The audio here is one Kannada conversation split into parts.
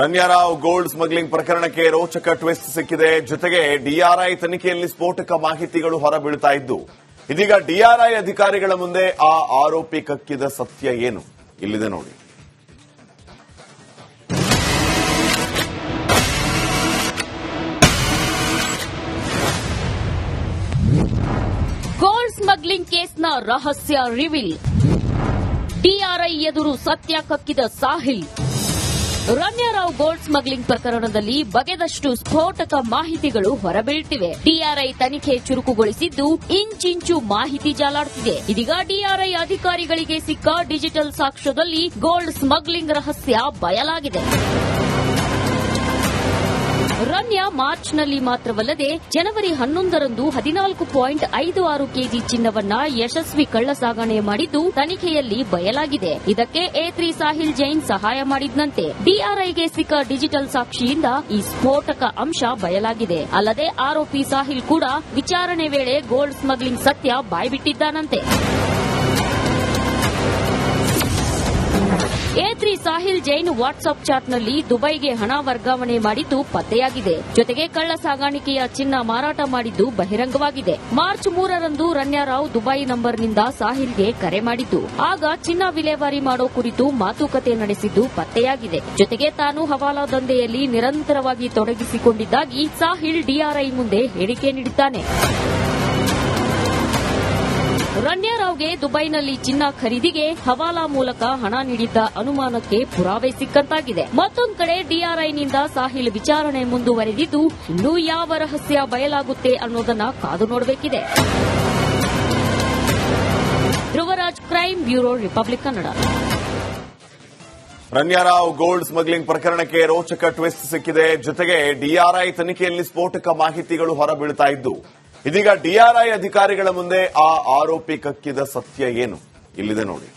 ರನ್ಯಾರಾವ್ ಗೋಲ್ಡ್ ಸ್ಮಗ್ಲಿಂಗ್ ಪ್ರಕರಣಕ್ಕೆ ರೋಚಕ ಟ್ವಿಸ್ಟ್ ಸಿಕ್ಕಿದೆ. ಜೊತೆಗೆ ಡಿಆರ್ಐ ತನಿಖೆಯಲ್ಲಿ ಸ್ಫೋಟಕ ಮಾಹಿತಿಗಳು ಹೊರಬೀಳ್ತಾ ಇದ್ದು, ಇದೀಗ ಡಿಆರ್ಐ ಅಧಿಕಾರಿಗಳ ಮುಂದೆ ಆ ಆರೋಪಿ ಕಕ್ಕಿದ ಸತ್ಯ ಏನು? ಇಲ್ಲಿದೆ ನೋಡಿ. ಗೋಲ್ಡ್ ಸ್ಮಗ್ಲಿಂಗ್ ಕೇಸ್ನ ರಹಸ್ಯ ರಿವೀಲ್. ಡಿಆರ್ಐ ಎದುರು ಸತ್ಯ ಕಕ್ಕಿದ ಸಾಹಿಲ್. ರಮ್ಯಾರಾವ್ ಗೋಲ್ಡ್ ಸ್ಮಗ್ಲಿಂಗ್ ಪ್ರಕರಣದಲ್ಲಿ ಬಗೆದಷ್ಟು ಸ್ಫೋಟಕ ಮಾಹಿತಿಗಳು ಹೊರಬೀಳ್ತಿವೆ. ಡಿಆರ್ಐ ತನಿಖೆ ಚುರುಕುಗೊಳಿಸಿದ್ದು ಇಂಚಿಂಚು ಮಾಹಿತಿ ಜಾಲಾಡುತ್ತಿದೆ ಇದೀಗ ಡಿಆರ್ಐ ಅಧಿಕಾರಿಗಳಿಗೆ ಸಿಕ್ಕ ಡಿಜಿಟಲ್ ಸಾಕ್ಷ್ಯದಲ್ಲಿ ಗೋಲ್ಡ್ ಸ್ಮಗ್ಲಿಂಗ್ ರಹಸ್ಯ ಬಯಲಾಗಿದೆ. ರಮ್ಯಾ ಮಾರ್ಚ್ನಲ್ಲಿ ಮಾತ್ರವಲ್ಲದೆ ಜನವರಿ ಹನ್ನೊಂದರಂದು ಹದಿನಾಲ್ಕು ಪಾಯಿಂಟ್ ಐದು ಆರು ಕೆಜಿ ಚಿನ್ನವನ್ನ ಯಶಸ್ವಿ ಕಳ್ಳ ಸಾಗಣೆ ಮಾಡಿದ್ದು ತನಿಖೆಯಲ್ಲಿ ಬಯಲಾಗಿದೆ. ಇದಕ್ಕೆ ಎ ತ್ರೀ ಸಾಹಿಲ್ ಜೈನ್ ಸಹಾಯ ಮಾಡಿದ್ದಂತೆ ಡಿಆರ್ಐಗೆ ಸಿಕ್ಕ ಡಿಜಿಟಲ್ ಸಾಕ್ಷಿಯಿಂದ ಈ ಸ್ಫೋಟಕ ಅಂಶ ಬಯಲಾಗಿದೆ. ಅಲ್ಲದೆ ಆರೋಪಿ ಸಾಹಿಲ್ ಕೂಡ ವಿಚಾರಣೆ ವೇಳೆ ಗೋಲ್ಡ್ ಸ್ಮಗ್ಲಿಂಗ್ ಸತ್ಯ ಬಾಯ್ಬಿಟ್ಟಿದ್ದಾನಂತೆ. ತ್ರೀ ಸಾಹಿಲ್ ಜೈನ್ ವಾಟ್ಸ್ಆಪ್ ಚಾಟ್ನಲ್ಲಿ ದುಬೈಗೆ ಹಣ ವರ್ಗಾವಣೆ ಮಾಡಿದ್ದು ಪತ್ತೆಯಾಗಿದೆ. ಜೊತೆಗೆ ಕಳ್ಳ ಸಾಗಾಣಿಕೆಯ ಚಿನ್ನ ಮಾರಾಟ ಮಾಡಿದ್ದು ಬಹಿರಂಗವಾಗಿದೆ. ಮಾರ್ಚ್ ಮೂರರಂದು ರನ್ಯಾರಾವ್ ದುಬೈ ನಂಬರ್ನಿಂದ ಸಾಹಿಲ್ಗೆ ಕರೆ ಮಾಡಿದ್ದು. ಆಗ ಚಿನ್ನ ವಿಲೇವಾರಿ ಮಾಡೋ ಕುರಿತು ಮಾತುಕತೆ ನಡೆಸಿದ್ದು ಪತ್ತೆಯಾಗಿದೆ. ಜೊತೆಗೆ ತಾನು ಹವಾಲಾ ದಂಧೆಯಲ್ಲಿ ನಿರಂತರವಾಗಿ ತೊಡಗಿಸಿಕೊಂಡಿದ್ದಾಗಿ ಸಾಹಿಲ್ ಡಿಆರ್ಐ ಮುಂದೆ ಹೇಳಿಕೆ ನೀಡಿದ್ದಾನೆ. ರಣ್ಯಾರಾವ್ಗೆ ದುಬೈನಲ್ಲಿ ಚಿನ್ನ ಖರೀದಿಗೆ ಹವಾಲಾ ಮೂಲಕ ಹಣ ನೀಡಿದ್ದ ಅನುಮಾನಕ್ಕೆ ಪುರಾವೆ ಸಿಕ್ಕಂತಾಗಿದೆ. ಮತ್ತೊಂದು ಕಡೆ ಡಿಆರ್ಐನಿಂದ ಸಾಹಿಲ್ ವಿಚಾರಣೆ ಮುಂದುವರೆದಿದ್ದು, ಇನ್ನೂ ಯಾವ ರಹಸ್ಯ ಬಯಲಾಗುತ್ತೆ ಅನ್ನೋದನ್ನ ಕಾದು ನೋಡಬೇಕಿದೆ. Dhruvaraj, crime bureau, republic Kannada. Ranya Rao gold smuggling ಪ್ರಕರಣಕ್ಕೆ ರೋಚಕ ಟ್ವಿಸ್ಟ್ ಸಿಕ್ಕಿದೆ. ಜೊತೆಗೆ ಡಿಆರ್ಐ ತನಿಖೆಯಲ್ಲಿ ಸ್ಫೋಟಕ ಮಾಹಿತಿಗಳು ಹೊರಬೀಳ್ತಾ ಇದ್ದು ಇದೀಗ ಡಿಆರ್ಐ ಅಧಿಕಾರಿಗಳ ಮುಂದೆ ಆ ಆರೋಪಿ ಕಕ್ಕಿದ ಸತ್ಯ ಏನು? ಇಲ್ಲಿದೆ ನೋಡಿ.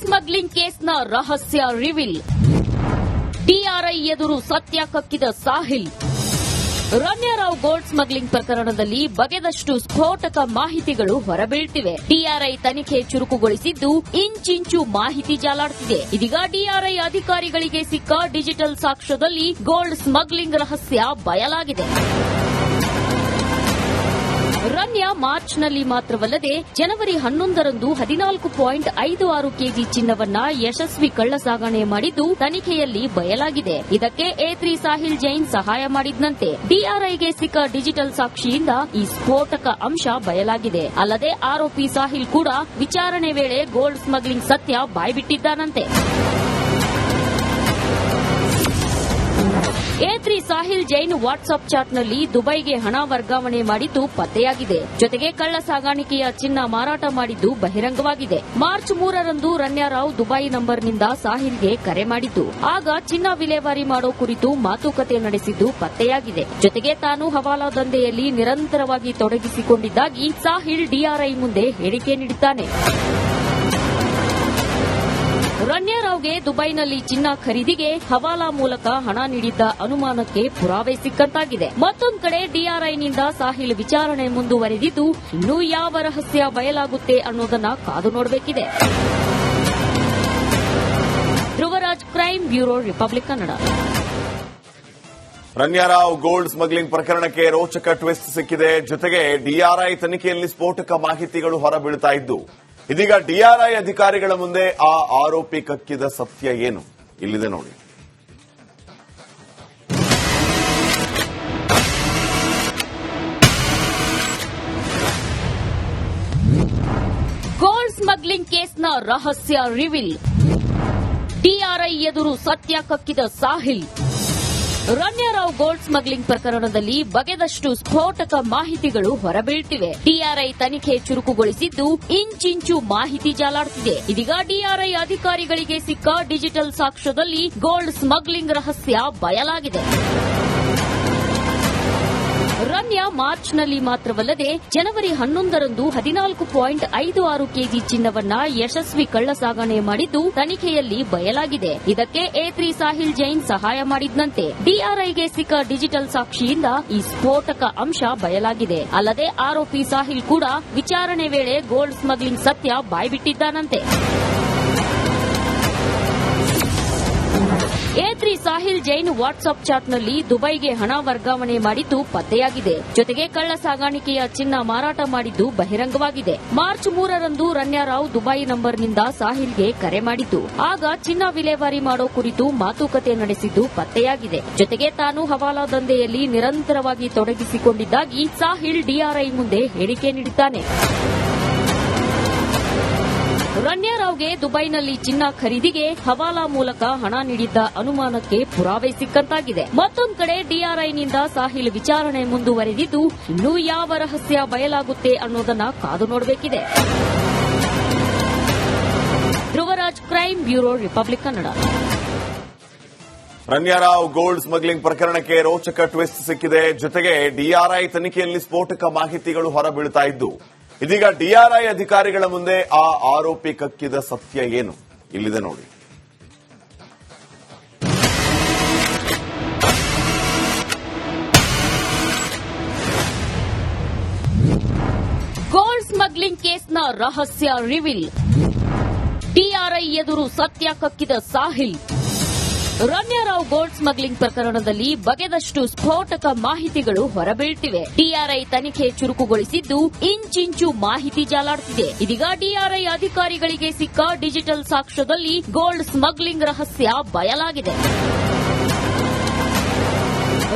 ಸ್ಮಗ್ಲಿಂಗ್ ಕೇಸ್ನ ರಹಸ್ಯ ರಿವೀಲ್. ಡಿಆರ್ಐ ಎದುರು ಸತ್ಯ ಕಕ್ಕಿದ ಸಾಹಿಲ್. ರಮ್ಯಾರಾವ್ ಗೋಲ್ಡ್ ಸ್ಮಗ್ಲಿಂಗ್ ಪ್ರಕರಣದಲ್ಲಿ ಬಗೆದಷ್ಟು ಸ್ಫೋಟಕ ಮಾಹಿತಿಗಳು ಹೊರಬೀಳ್ತಿವೆ. ಡಿಆರ್ಐ ತನಿಖೆ ಚುರುಕುಗೊಳಿಸಿದ್ದು ಇಂಚಿಂಚು ಮಾಹಿತಿ ಜಾಲಾಡುತ್ತಿದೆ ಇದೀಗ ಡಿಆರ್ಐ ಅಧಿಕಾರಿಗಳಿಗೆ ಸಿಕ್ಕ ಡಿಜಿಟಲ್ ಸಾಕ್ಷ್ಯದಲ್ಲಿ ಗೋಲ್ಡ್ ಸ್ಮಗ್ಲಿಂಗ್ ರಹಸ್ಯ ಬಯಲಾಗಿದೆ. ರಮ್ಯಾ ಮಾರ್ಚ್ನಲ್ಲಿ ಮಾತ್ರವಲ್ಲದೆ ಜನವರಿ ಹನ್ನೊಂದರಂದು ಹದಿನಾಲ್ಕು ಪಾಯಿಂಟ್ ಐದು ಆರು ಕೆಜಿ ಚಿನ್ನವನ್ನ ಯಶಸ್ವಿ ಕಳ್ಳ ಸಾಗಣೆ ಮಾಡಿದ್ದು ತನಿಖೆಯಲ್ಲಿ ಬಯಲಾಗಿದೆ. ಇದಕ್ಕೆ ಎ ತ್ರೀ ಸಾಹಿಲ್ ಜೈನ್ ಸಹಾಯ ಮಾಡಿದ್ದಂತೆ ಡಿಆರ್ಐಗೆ ಸಿಕ್ಕ ಡಿಜಿಟಲ್ ಸಾಕ್ಷಿಯಿಂದ ಈ ಸ್ಫೋಟಕ ಅಂಶ ಬಯಲಾಗಿದೆ. ಅಲ್ಲದೆ ಆರೋಪಿ ಸಾಹಿಲ್ ಕೂಡ ವಿಚಾರಣೆ ವೇಳೆ ಗೋಲ್ಡ್ ಸ್ಮಗ್ಲಿಂಗ್ ಸತ್ಯ ಬಾಯ್ಬಿಟ್ಟಿದ್ದಾನಂತೆ. ಸಾಹಿಲ್ ಜೈನ್ ವಾಟ್ಸ್ಆಪ್ ಚಾಟ್ನಲ್ಲಿ ದುಬೈಗೆ ಹಣ ವರ್ಗಾವಣೆ ಮಾಡಿದ್ದು ಪತ್ತೆಯಾಗಿದೆ. ಜೊತೆಗೆ ಕಳ್ಳ ಸಾಗಾಣಿಕೆಯ ಚಿನ್ನ ಮಾರಾಟ ಮಾಡಿದ್ದು ಬಹಿರಂಗವಾಗಿದೆ. ಮಾರ್ಚ್ ಮೂರರಂದು ರನ್ಯಾರಾವ್ ದುಬೈ ನಂಬರ್ನಿಂದ ಸಾಹಿಲ್ಗೆ ಕರೆ ಮಾಡಿದ್ದು. ಆಗ ಚಿನ್ನ ವಿಲೇವಾರಿ ಮಾಡೋ ಕುರಿತು ಮಾತುಕತೆ ನಡೆಸಿದ್ದು ಪತ್ತೆಯಾಗಿದೆ. ಜೊತೆಗೆ ತಾನು ಹವಾಲಾ ದಂಧೆಯಲ್ಲಿ ನಿರಂತರವಾಗಿ ತೊಡಗಿಸಿಕೊಂಡಿದ್ದಾಗಿ ಸಾಹಿಲ್ ಡಿಆರ್ಐ ಮುಂದೆ ಹೇಳಿಕೆ ನೀಡಿದ್ದಾನೆ. ರಣ್ಯಾರಾವ್ಗೆ ದುಬೈನಲ್ಲಿ ಚಿನ್ನ ಖರೀದಿಗೆ ಹವಾಲಾ ಮೂಲಕ ಹಣ ನೀಡಿದ್ದ ಅನುಮಾನಕ್ಕೆ ಪುರಾವೆ ಸಿಕ್ಕಂತಾಗಿದೆ. ಮತ್ತೊಂದು ಕಡೆ ಡಿಆರ್ಐನಿಂದ ಸಾಹಿಲ್ ವಿಚಾರಣೆ ಮುಂದುವರೆದಿದ್ದು, ಇನ್ನೂ ಯಾವ ರಹಸ್ಯ ಬಯಲಾಗುತ್ತೆ ಅನ್ನೋದನ್ನ ಕಾದು ನೋಡಬೇಕಿದೆ. Dhruvaraj crime bureau republic Kannada. Ranya Rao gold smuggling ಪ್ರಕರಣಕ್ಕೆ ರೋಚಕ ಟ್ವಿಸ್ಟ್ ಸಿಕ್ಕಿದೆ. ಜೊತೆಗೆ ಡಿಆರ್ಐ ತನಿಖೆಯಲ್ಲಿ ಸ್ಫೋಟಕ ಮಾಹಿತಿಗಳು ಹೊರಬೀಳ್ತಾ ಇದೀಗ ಡಿಆರ್ಐ ಅಧಿಕಾರಿಗಳ ಮುಂದೆ ಆ ಆರೋಪಿ ಕಕ್ಕಿದ ಸತ್ಯ ಏನು? ಇಲ್ಲಿದೆ ನೋಡಿ. ಗೋಲ್ಡ್ ಸ್ಮಗ್ಲಿಂಗ್ ಕೇಸ್ನ ರಹಸ್ಯ ರಿವೀಲ್. ಡಿಆರ್ಐ ಎದುರು ಸತ್ಯ ಕಕ್ಕಿದ ಸಾಹಿಲ್. ರಮ್ಯಾರಾವ್ ಗೋಲ್ಡ್ ಸ್ಮಗ್ಲಿಂಗ್ ಪ್ರಕರಣದಲ್ಲಿ ಬಗೆದಷ್ಟು ಸ್ಫೋಟಕ ಮಾಹಿತಿಗಳು ಹೊರಬೀಳ್ತಿವೆ. ಡಿಆರ್ಐ ತನಿಖೆ ಚುರುಕುಗೊಳಿಸಿದ್ದು ಇಂಚಿಂಚು ಮಾಹಿತಿ ಜಾಲಾಡ್ತಿದೆ. ಇದೀಗ ಡಿಆರ್ಐ ಅಧಿಕಾರಿಗಳಿಗೆ ಸಿಕ್ಕ ಡಿಜಿಟಲ್ ಸಾಕ್ಷ್ಯದಲ್ಲಿ ಗೋಲ್ಡ್ ಸ್ಮಗ್ಲಿಂಗ್ ರಹಸ್ಯ ಬಯಲಾಗಿದೆ. ರಮ್ಯಾ ಮಾರ್ಚ್ನಲ್ಲಿ ಮಾತ್ರವಲ್ಲದೆ ಜನವರಿ ಹನ್ನೊಂದರಂದು ಹದಿನಾಲ್ಕು ಪಾಯಿಂಟ್ ಐದು ಆರು ಕೆಜಿ ಚಿನ್ನವನ್ನ ಯಶಸ್ವಿ ಕಳ್ಳಸಾಗಣೆ ಮಾಡಿದ್ದು ತನಿಖೆಯಲ್ಲಿ ಬಯಲಾಗಿದೆ. ಇದಕ್ಕೆ ಎ ತ್ರೀ ಸಾಹಿಲ್ ಜೈನ್ ಸಹಾಯ ಮಾಡಿದ್ದಂತೆ ಡಿಆರ್ಐಗೆ ಸಿಕ್ಕ ಡಿಜಿಟಲ್ ಸಾಕ್ಷಿಯಿಂದ ಈ ಸ್ಫೋಟಕ ಅಂಶ ಬಯಲಾಗಿದೆ. ಅಲ್ಲದೆ ಆರೋಪಿ ಸಾಹಿಲ್ ಕೂಡ ವಿಚಾರಣೆ ವೇಳೆ ಗೋಲ್ಡ್ ಸ್ಮಗ್ಲಿಂಗ್ ಸತ್ಯ ಬಾಯ್ಬಿಟ್ಟಿದ್ದಾನಂತೆ. A three Sahil Jain WhatsApp ಚಾಟ್ನಲ್ಲಿ ದುಬೈಗೆ ಹಣ ವರ್ಗಾವಣೆ ಮಾಡಿದ್ದು ಪತ್ತೆಯಾಗಿದೆ. ಜೊತೆಗೆ ಕಳ್ಳ ಸಾಗಾಣಿಕೆಯ ಚಿನ್ನ ಮಾರಾಟ ಮಾಡಿದ್ದು ಬಹಿರಂಗವಾಗಿದೆ. ಮಾರ್ಚ್ ಮೂರರಂದು ರನ್ಯಾರಾವ್ ದುಬೈ ನಂಬರ್ನಿಂದ ಸಾಹಿಲ್ಗೆ ಕರೆ ಮಾಡಿದ್ದು. ಆಗ ಚಿನ್ನ ವಿಲೇವಾರಿ ಮಾಡೋ ಕುರಿತು ಮಾತುಕತೆ ನಡೆಸಿದ್ದು ಪತ್ತೆಯಾಗಿದೆ. ಜೊತೆಗೆ ತಾನು ಹವಾಲಾ ದಂಧೆಯಲ್ಲಿ ನಿರಂತರವಾಗಿ ತೊಡಗಿಸಿಕೊಂಡಿದ್ದಾಗಿ ಸಾಹಿಲ್ ಡಿಆರ್ಐ ಮುಂದೆ ಹೇಳಿಕೆ ನೀಡಿದ್ದಾನೆ. ರನ್ಯಾರಾವ್ಗೆ ದುಬೈನಲ್ಲಿ ಚಿನ್ನ ಖರೀದಿಗೆ ಹವಾಲಾ ಮೂಲಕ ಹಣ ನೀಡಿದ್ದ ಅನುಮಾನಕ್ಕೆ ಪುರಾವೆ ಸಿಕ್ಕಂತಾಗಿದೆ. ಮತ್ತೊಂದು ಕಡೆ ಡಿಆರ್ಐನಿಂದ ಸಾಹಿಲ್ ವಿಚಾರಣೆ ಮುಂದುವರೆದಿದ್ದು, ಇನ್ನೂ ಯಾವ ರಹಸ್ಯ ಬಯಲಾಗುತ್ತೆ ಅನ್ನೋದನ್ನ ಕಾದು ನೋಡಬೇಕಿದೆ. Dhruvaraj crime bureau, republic Kannada. Ranya Rao gold smuggling ಪ್ರಕರಣಕ್ಕೆ ರೋಚಕ ಟ್ವಿಸ್ಟ್ ಸಿಕ್ಕಿದೆ. ಜೊತೆಗೆ ಡಿಆರ್ಐ ತನಿಖೆಯಲ್ಲಿ ಸ್ಫೋಟಕ ಮಾಹಿತಿಗಳು ಹೊರಬೀಳ್ತಾ ಇದ್ದು ಇದೀಗ ಡಿಆರ್ಐ ಅಧಿಕಾರಿಗಳ ಮುಂದೆ ಆ ಆರೋಪಿ ಕಕ್ಕಿದ ಸತ್ಯ ಏನು? ಇಲ್ಲಿದೆ ನೋಡಿ. ಗೋಲ್ಡ್ ಸ್ಮಗ್ಲಿಂಗ್ ಕೇಸ್ನ ರಹಸ್ಯ ರಿವೀಲ್. ಡಿಆರ್ಐ ಎದುರು ಸತ್ಯ ಕಕ್ಕಿದ ಸಾಹಿಲ್. ರಮ್ಯಾರಾವ್ ಗೋಲ್ಡ್ ಸ್ಮಗ್ಲಿಂಗ್ ಪ್ರಕರಣದಲ್ಲಿ ಬಗೆದಷ್ಟು ಸ್ಫೋಟಕ ಮಾಹಿತಿಗಳು ಹೊರಬೀಳ್ತಿವೆ. ಡಿಆರ್ಐ ತನಿಖೆ ಚುರುಕುಗೊಳಿಸಿದ್ದು ಇಂಚಿಂಚು ಮಾಹಿತಿ ಜಾಲಾಡ್ತಿದೆ. ಇದೀಗ ಡಿಆರ್ಐ ಅಧಿಕಾರಿಗಳಿಗೆ ಸಿಕ್ಕ ಡಿಜಿಟಲ್ ಸಾಕ್ಷ್ಯದಲ್ಲಿ ಗೋಲ್ಡ್ ಸ್ಮಗ್ಲಿಂಗ್ ರಹಸ್ಯ ಬಯಲಾಗಿದೆ.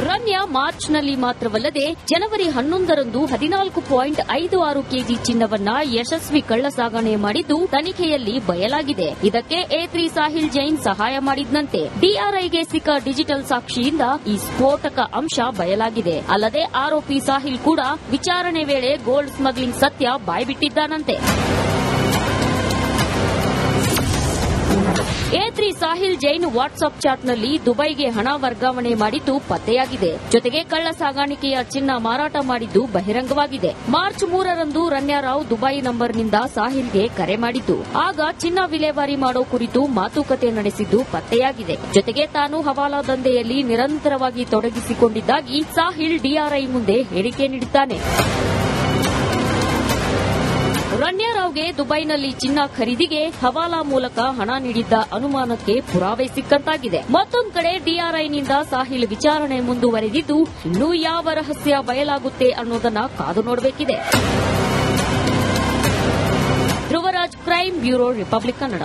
ರಮ್ಯಾ ಮಾರ್ಚ್ನಲ್ಲಿ ಮಾತ್ರವಲ್ಲದೆ ಜನವರಿ ಹನ್ನೊಂದರಂದು ಹದಿನಾಲ್ಕು ಪಾಯಿಂಟ್ ಐದು ಆರು ಕೆಜಿ ಚಿನ್ನವನ್ನ ಯಶಸ್ವಿ ಕಳ್ಳಸಾಗಣೆ ಮಾಡಿದ್ದು ತನಿಖೆಯಲ್ಲಿ ಬಯಲಾಗಿದೆ. ಇದಕ್ಕೆ ಎ ತ್ರೀ ಸಾಹಿಲ್ ಜೈನ್ ಸಹಾಯ ಮಾಡಿದ್ದಂತೆ ಡಿಆರ್ಐಗೆ ಸಿಕ್ಕ ಡಿಜಿಟಲ್ ಸಾಕ್ಷಿಯಿಂದ ಈ ಸ್ಫೋಟಕ ಅಂಶ ಬಯಲಾಗಿದೆ. ಅಲ್ಲದೆ ಆರೋಪಿ ಸಾಹಿಲ್ ಕೂಡ ವಿಚಾರಣೆ ವೇಳೆ ಗೋಲ್ಡ್ ಸ್ಮಗ್ಲಿಂಗ್ ಸತ್ಯ ಬಾಯ್ಬಿಟ್ಟಿದ್ದಾನಂತೆ. A three Sahil Jain WhatsApp ಚಾಟ್ನಲ್ಲಿ ದುಬೈಗೆ ಹಣ ವರ್ಗಾವಣೆ ಮಾಡಿದ್ದು ಪತ್ತೆಯಾಗಿದೆ. ಜೊತೆಗೆ ಕಳ್ಳ ಸಾಗಾಣಿಕೆಯ ಚಿನ್ನ ಮಾರಾಟ ಮಾಡಿದ್ದು ಬಹಿರಂಗವಾಗಿದೆ. ಮಾರ್ಚ್ ಮೂರರಂದು ರನ್ಯಾರಾವ್ ದುಬೈ ನಂಬರ್ನಿಂದ ಸಾಹಿಲ್ಗೆ ಕರೆ ಮಾಡಿದ್ದು. ಆಗ ಚಿನ್ನ ವಿಲೇವಾರಿ ಮಾಡೋ ಕುರಿತು ಮಾತುಕತೆ ನಡೆಸಿದ್ದು ಪತ್ತೆಯಾಗಿದೆ. ಜೊತೆಗೆ ತಾನು ಹವಾಲಾ ದಂಧೆಯಲ್ಲಿ ನಿರಂತರವಾಗಿ ತೊಡಗಿಸಿಕೊಂಡಿದ್ದಾಗಿ ಸಾಹಿಲ್ ಡಿಆರ್ಐ ಮುಂದೆ ಹೇಳಿಕೆ ನೀಡಿದ್ದಾನೆ. ರನ್ಯಾರಾವ್ಗೆ ದುಬೈನಲ್ಲಿ ಚಿನ್ನ ಖರೀದಿಗೆ ಹವಾಲಾ ಮೂಲಕ ಹಣ ನೀಡಿದ್ದ ಅನುಮಾನಕ್ಕೆ ಪುರಾವೆ ಸಿಕ್ಕಂತಾಗಿದೆ. ಮತ್ತೊಂದು ಕಡೆ ಡಿಆರ್ಐನಿಂದ ಸಾಹಿಲ್ ವಿಚಾರಣೆ ಮುಂದುವರೆದಿದ್ದು, ಇನ್ನೂ ಯಾವ ರಹಸ್ಯ ಬಯಲಾಗುತ್ತೆ ಅನ್ನೋದನ್ನ ಕಾದು ನೋಡಬೇಕಿದೆ. Dhruvaraj crime bureau, republic Kannada.